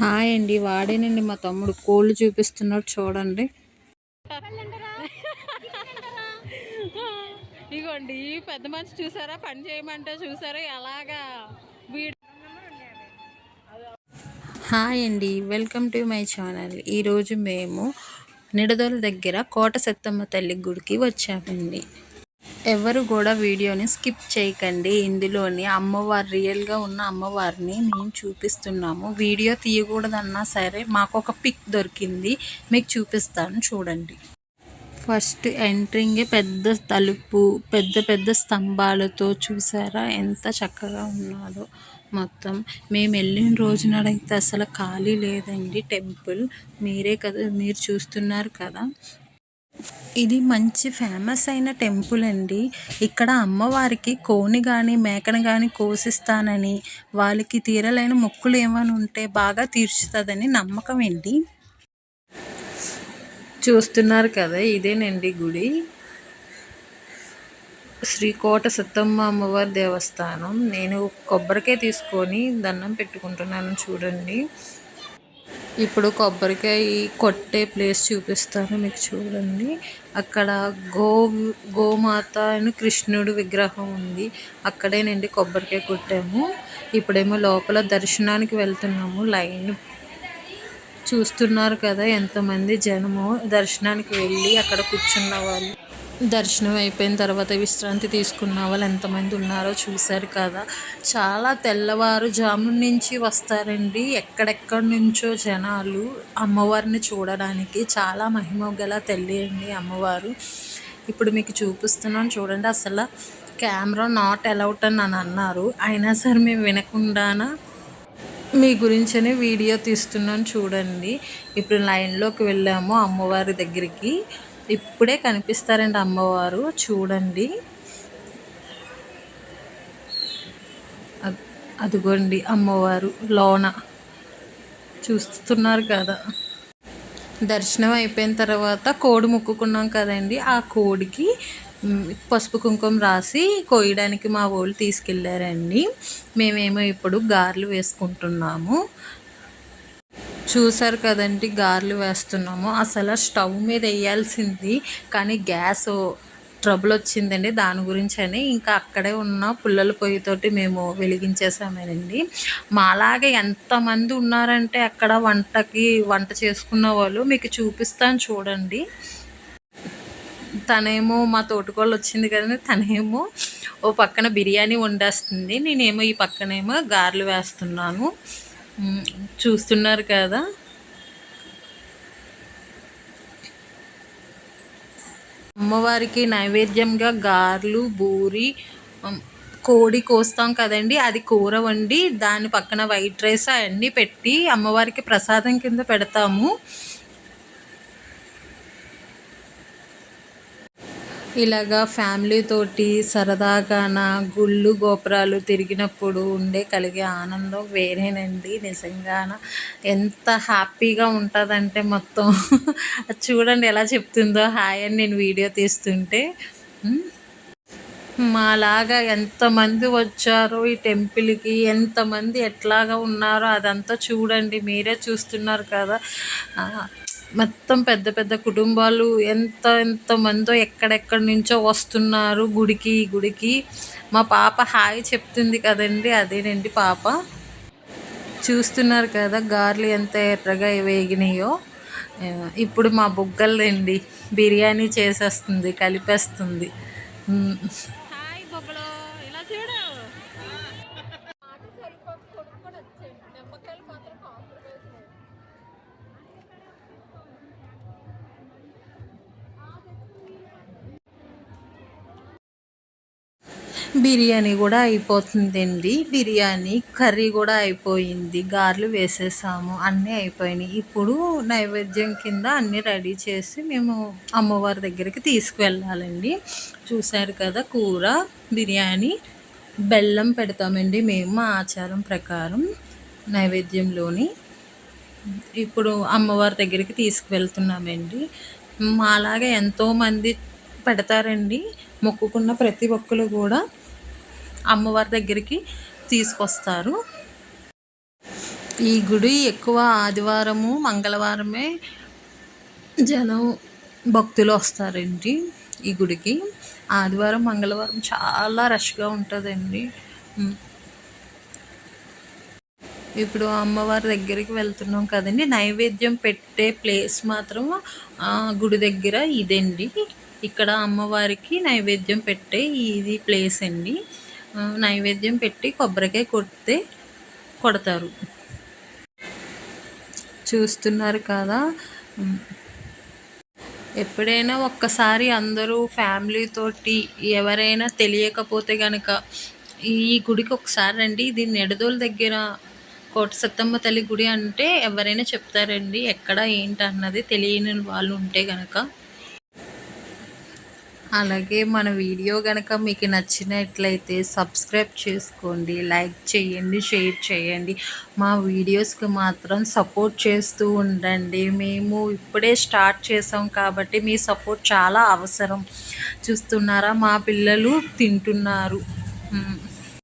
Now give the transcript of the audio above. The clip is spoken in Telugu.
హాయ్ అండి. వాడేనండి మా తమ్ముడు. కోళ్ళు చూపిస్తున్నాడు చూడండి. ఇగోండి ఈ పెద్ద మనిషి చూసారా? పని చేయమంటే చూసారా? ఎలాగా? హాయ్ అండి. Welcome to my channel. ఈరోజు మేము నిడదోల దగ్గర కోట సత్తమ్మ తల్లి గుడికి వచ్చామండి. ఎవరు కూడా వీడియోని స్కిప్ చేయకండి. ఇందులోని అమ్మవారు రియల్గా ఉన్న అమ్మవారిని మేము చూపిస్తున్నాము. వీడియో తీయకూడదన్నా సరే మాకు ఒక పిక్ దొరికింది. మీకు చూపిస్తాను చూడండి. ఫస్ట్ ఎంట్రింగే పెద్ద తలుపు పెద్ద పెద్ద స్తంభాలతో చూసారా? ఎంత చక్కగా ఉన్నాడో మొత్తం. మేము వెళ్ళిన రోజునాడైతే అసలు ఖాళీ లేదండి టెంపుల్. మీరే కదా మీరు చూస్తున్నారు కదా. ఇది మంచి ఫేమస్ అయిన టెంపుల్ అండి. ఇక్కడ అమ్మవారికి కోని కానీ మేకను కానీ కోసిస్తానని వాళ్ళకి తీరలేని మొక్కులు ఏమైనా ఉంటే బాగా తీర్చుతుందని నమ్మకం అండి. చూస్తున్నారు కదా ఇదేనండి గుడి. శ్రీకోట సత్తమ్మ అమ్మవారి దేవస్థానం. నేను కొబ్బరికాయ తీసుకొని దండం పెట్టుకుంటున్నాను చూడండి. ఇప్పుడు కొబ్బరికాయ కొట్టే ప్లేస్ చూపిస్తాను మీకు చూడండి. అక్కడ గో గోమాత అని కృష్ణుడు విగ్రహం ఉంది. అక్కడేనండి కొబ్బరికాయ కొట్టాము. ఇప్పుడేమో లోపల దర్శనానికి వెళ్తున్నాము. లైన్ చూస్తున్నారు కదా ఎంతమంది జనము. దర్శనానికి వెళ్ళి అక్కడ కూర్చున్న వాళ్ళు. దర్శనం అయిపోయిన తర్వాత విశ్రాంతి తీసుకున్న వాళ్ళు ఎంతమంది ఉన్నారో చూశారు కదా. చాలా తెల్లవారు జాము నుంచి వస్తారండి. ఎక్కడెక్కడి నుంచో జనాలు అమ్మవారిని చూడడానికి చాలా మహిమ గల తల్లి అండి అమ్మవారు. ఇప్పుడు మీకు చూపిస్తున్నాను చూడండి అసలు కెమెరా నాట్ అలౌట్ అని అని అన్నారు. అయినా సరే మేము వినకుండానా మీ గురించనే వీడియో తీస్తున్నాను చూడండి. ఇప్పుడు లైన్లోకి వెళ్ళాము అమ్మవారి దగ్గరికి. ఇప్పుడే కనిపిస్తారండి అమ్మవారు. చూడండి. అదిగోండి అమ్మవారు లోన. చూస్తున్నారు కదా. దర్శనం అయిపోయిన తర్వాత కోడి మొక్కుకున్నాం కదండి. ఆ కోడికి పసుపు కుంకుమ రాసి కోయడానికి మా వాళ్ళు తీసుకెళ్ళారండి మేమేమో ఇప్పుడు గారెలు వేసుకుంటున్నాము. చూసారు కదండి గారెలు వేస్తున్నాము. అసలు స్టవ్ మీద వేయాల్సింది కానీ గ్యాస్ ట్రబుల్ వచ్చిందండి. దాని గురించి అని ఇంకా అక్కడే ఉన్న పుల్లల పొయ్యితోటి మేము వెలిగించేసామేనండి. మాలాగే ఎంతమంది ఉన్నారంటే అక్కడ వంటకి వంట చేసుకున్న వాళ్ళు మీకు చూపిస్తాను చూడండి. తనేమో మా తోటకోళ్ళు వచ్చింది కదండి తనేమో ఓ పక్కన బిర్యానీ వండేస్తుంది. నేనేమో ఈ పక్కనేమో గారెలు వేస్తున్నాను. చూస్తున్నారు కదా. అమ్మవారికి నైవేద్యంగా గార్లు బూరి కోడి కోస్తాం కదండి. అది కూర వండి దాని పక్కన వైట్ రైస్ అవన్నీ పెట్టి అమ్మవారికి ప్రసాదం కింద పెడతాము. ఇలాగా ఫ్యామిలీతోటి సరదాగాన గుళ్ళు గోపురాలు తిరిగినప్పుడు ఉండే కలిగే ఆనందం వేరేనండి నిజంగాన. ఎంత హ్యాపీగా ఉంటుందంటే మొత్తం. చూడండి ఎలా చెప్తుందో. హాయ్ అని నేను వీడియో తీస్తుంటే. మాలాగా ఎంతమంది వచ్చారో ఈ టెంపుల్కి ఎంతమంది ఎట్లాగా ఉన్నారో అదంతా చూడండి. మీరే చూస్తున్నారు కదా. మొత్తం పెద్ద పెద్ద కుటుంబాలు ఎంత ఎంతమందో ఎక్కడెక్కడి నుంచో వస్తున్నారు గుడికి గుడికి. మా పాప హాయ్ చెప్తుంది కదండి అదేనండి పాప. చూస్తున్నారు కదా గార్లు ఎంత ఎర్రగా వేగినాయో. ఇప్పుడు మా బుగ్గలండి బిర్యానీ చేసేస్తుంది కలిపేస్తుంది. బిర్యానీ కూడా అయిపోతుందండి. బిర్యానీ కర్రీ కూడా అయిపోయింది. గారెలు వేసేసాము. అన్నీ అయిపోయినాయి. ఇప్పుడు నైవేద్యం కింద అన్నీ రెడీ చేసి మేము అమ్మవారి దగ్గరికి తీసుకువెళ్ళాలండి. చూశారు కదా కూర బిర్యానీ బెల్లం పెడతామండి మేము మా ఆచారం ప్రకారం నైవేద్యంలోని. ఇప్పుడు అమ్మవారి దగ్గరికి తీసుకువెళ్తున్నామండి. మాలాగా ఎంతోమంది పెడతారండి. మొక్కుకున్న ప్రతి ఒక్కరు కూడా అమ్మవారి దగ్గరికి తీసుకొస్తారు. ఈ గుడి ఎక్కువ ఆదివారము మంగళవారమే జనం భక్తులు వస్తారండి ఈ గుడికి. ఆదివారం మంగళవారం చాలా రష్గా ఉంటుందండి. ఇప్పుడు అమ్మవారి దగ్గరికి వెళ్తున్నాం కదండి. నైవేద్యం పెట్టే ప్లేస్ మాత్రం ఆ గుడి దగ్గర ఇదండి. ఇక్కడ అమ్మవారికి నైవేద్యం పెట్టే ఇది ప్లేస్ అండి. నైవేద్యం పెట్టి కొబ్బరికాయ కొడితే కొడతారు. చూస్తున్నారు కదా. ఎప్పుడైనా ఒక్కసారి అందరూ ఫ్యామిలీ తోటి ఎవరైనా తెలియకపోతే కనుక ఈ గుడికి ఒకసారి రండి. ఇది నెడదోల దగ్గర కోట సత్తమ్మ తల్లి గుడి అంటే ఎవరైనా చెప్తారండి. ఎక్కడ ఏంటి అన్నది తెలియని వాళ్ళు ఉంటే కనుక అలాగే మన వీడియో కనుక మీకు నచ్చినట్లయితే సబ్స్క్రైబ్ చేసుకోండి లైక్ చేయండి షేర్ చేయండి. మా వీడియోస్కి మాత్రం సపోర్ట్ చేస్తూ ఉండండి. మేము ఇప్పుడే స్టార్ట్ చేసాం కాబట్టి మీ సపోర్ట్ చాలా అవసరం. చూస్తున్నారా? మా పిల్లలు తింటున్నారు.